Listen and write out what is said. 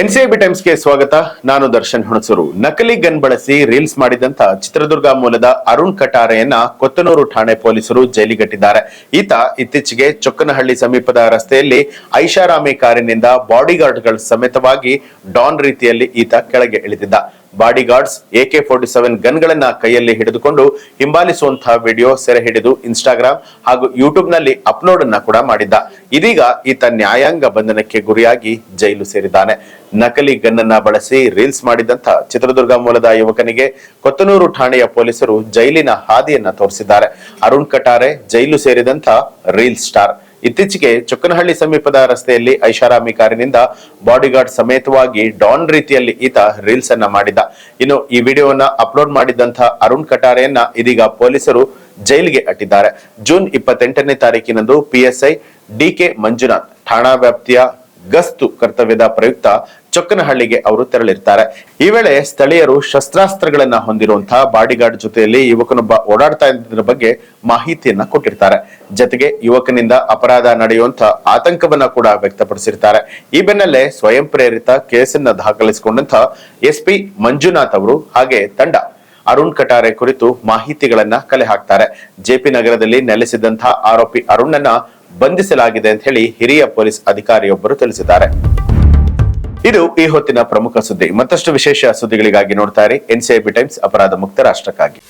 NCIB ಟೈಮ್ಸ್ಗೆ ಸ್ವಾಗತ. ನಾನು ದರ್ಶನ್ ಹುಣಸೂರು. ನಕಲಿ ಗನ್ ಬಳಸಿ ರೀಲ್ಸ್ ಮಾಡಿದಂತ ಚಿತ್ರದುರ್ಗ ಮೂಲದ ಅರುಣ್ ಕಟಾರೆಯನ್ನ ಕೊತ್ತನೂರು ಠಾಣೆ ಪೊಲೀಸರು ಜೈಲಿಗಟ್ಟಿದ್ದಾರೆ. ಈತ ಇತ್ತೀಚೆಗೆ ಚೊಕ್ಕನಹಳ್ಳಿ ಸಮೀಪದ ರಸ್ತೆಯಲ್ಲಿ ಐಷಾರಾಮಿ ಕಾರಿನಿಂದ ಬಾಡಿಗಾರ್ಡ್ಗಳ ಸಮೇತವಾಗಿ ಡಾನ್ ರೀತಿಯಲ್ಲಿ ಈತ ಕೆಳಗೆ ಇಳಿದಿದ್ದ. ಬಾಡಿಗಾರ್ಡ್ಸ್ ಎಕೆ ಫೋರ್ಟಿ ಸೆವೆನ್ ಗನ್ಗಳನ್ನ ಕೈಯಲ್ಲಿ ಹಿಡಿದುಕೊಂಡು ಹಿಂಬಾಲಿಸುವಂತಹ ವಿಡಿಯೋ ಸೆರೆ ಹಿಡಿದು ಇನ್ಸ್ಟಾಗ್ರಾಮ್ ಹಾಗೂ ಯೂಟ್ಯೂಬ್ನಲ್ಲಿ ಅಪ್ಲೋಡ್ ಅನ್ನ ಕೂಡ ಮಾಡಿದ್ದ. ಇದೀಗ ಈತ ನ್ಯಾಯಾಂಗ ಬಂಧನಕ್ಕೆ ಗುರಿಯಾಗಿ ಜೈಲು ಸೇರಿದ್ದಾನೆ. ನಕಲಿ ಗನ್ನನ್ನ ಬಳಸಿ ರೀಲ್ಸ್ ಮಾಡಿದಂತ ಚಿತ್ರದುರ್ಗ ಮೂಲದ ಯುವಕನಿಗೆ ಕೊತ್ತನೂರು ಠಾಣೆಯ ಪೊಲೀಸರು ಜೈಲಿನ ಹಾದಿಯನ್ನ ತೋರಿಸಿದ್ದಾರೆ. ಅರುಣ್ ಕಟಾರೆ ಜೈಲು ಸೇರಿದಂತ ರೀಲ್ ಸ್ಟಾರ್. ಇತ್ತೀಚೆಗೆ ಚೊಕ್ಕನಹಳ್ಳಿ ಸಮೀಪದ ರಸ್ತೆಯಲ್ಲಿ ಐಷಾರಾಮಿ ಕಾರಿನಿಂದ ಬಾಡಿಗಾರ್ಡ್ ಸಮೇತವಾಗಿ ಡಾನ್ ರೀತಿಯಲ್ಲಿ ಈತ ರೀಲ್ಸ್ ಅನ್ನ ಮಾಡಿದ್ದ ಇನ್ನು ಈ ವಿಡಿಯೋವನ್ನ ಅಪ್ಲೋಡ್ ಮಾಡಿದ್ದಂತಹ ಅರುಣ್ ಕಟಾರೆಯನ್ನ ಇದೀಗ ಪೊಲೀಸರು ಜೈಲಿಗೆ ಅಟ್ಟಿದ್ದಾರೆ. ಜೂನ್ ಇಪ್ಪತ್ತೆಂಟನೇ ತಾರೀಕಿನಂದು ಪಿಎಸ್ಐ ಡಿಕೆ ಮಂಜುನಾಥ್, ಠಾಣಾ ವ್ಯಾಪ್ತಿಯ ಗಸ್ತು ಕರ್ತವ್ಯದ ಪ್ರಯುಕ್ತ ಚೊಕ್ಕನಹಳ್ಳಿಗೆ ಅವರು ತೆರಳಿರ್ತಾರೆ. ಈ ವೇಳೆ ಸ್ಥಳೀಯರು ಶಸ್ತ್ರಾಸ್ತ್ರಗಳನ್ನ ಹೊಂದಿರುವಂತಹ ಬಾಡಿಗಾರ್ಡ್ ಜೊತೆಯಲ್ಲಿ ಯುವಕನೊಬ್ಬ ಓಡಾಡ್ತಾ ಇದ್ದರ ಬಗ್ಗೆ ಮಾಹಿತಿಯನ್ನ ಕೊಟ್ಟಿರ್ತಾರೆ. ಜೊತೆಗೆ ಯುವಕನಿಂದ ಅಪರಾಧ ನಡೆಯುವಂತಹ ಆತಂಕವನ್ನ ಕೂಡ ವ್ಯಕ್ತಪಡಿಸಿರ್ತಾರೆ. ಈ ಬೆನ್ನಲ್ಲೇ ಸ್ವಯಂ ಪ್ರೇರಿತ ಕೇಸನ್ನ ದಾಖಲಿಸಿಕೊಂಡಂತ ಎಸ್ಪಿ ಮಂಜುನಾಥ್ ಅವರು ಹಾಗೆ ತಂಡ ಅರುಣ್ ಕಟಾರೆ ಕುರಿತು ಮಾಹಿತಿಗಳನ್ನ ಕಲೆ ಹಾಕ್ತಾರೆ. ಜೆಪಿ ನಗರದಲ್ಲಿ ನೆಲೆಸಿದಂತಹ ಆರೋಪಿ ಅರುಣನ್ನ ಬಂಧಿಸಲಾಗಿದೆ ಅಂತ ಹೇಳಿ ಹಿರಿಯ ಪೊಲೀಸ್ ಅಧಿಕಾರಿಯೊಬ್ಬರು ತಿಳಿಸಿದ್ದಾರೆ. ಇದು ಈ ಹೊತ್ತಿನ ಪ್ರಮುಖ ಸುದ್ದಿ. ಮತ್ತಷ್ಟು ವಿಶೇಷ ಸುದ್ದಿಗಳಿಗಾಗಿ ನೋಡ್ತಾ ಇರಿ. ಎನ್ಸಿಐಬಿ ಟೈಮ್ಸ್, ಅಪರಾಧ ಮುಕ್ತ ರಾಷ್ಟ್ರಕ್ಕಾಗಿ.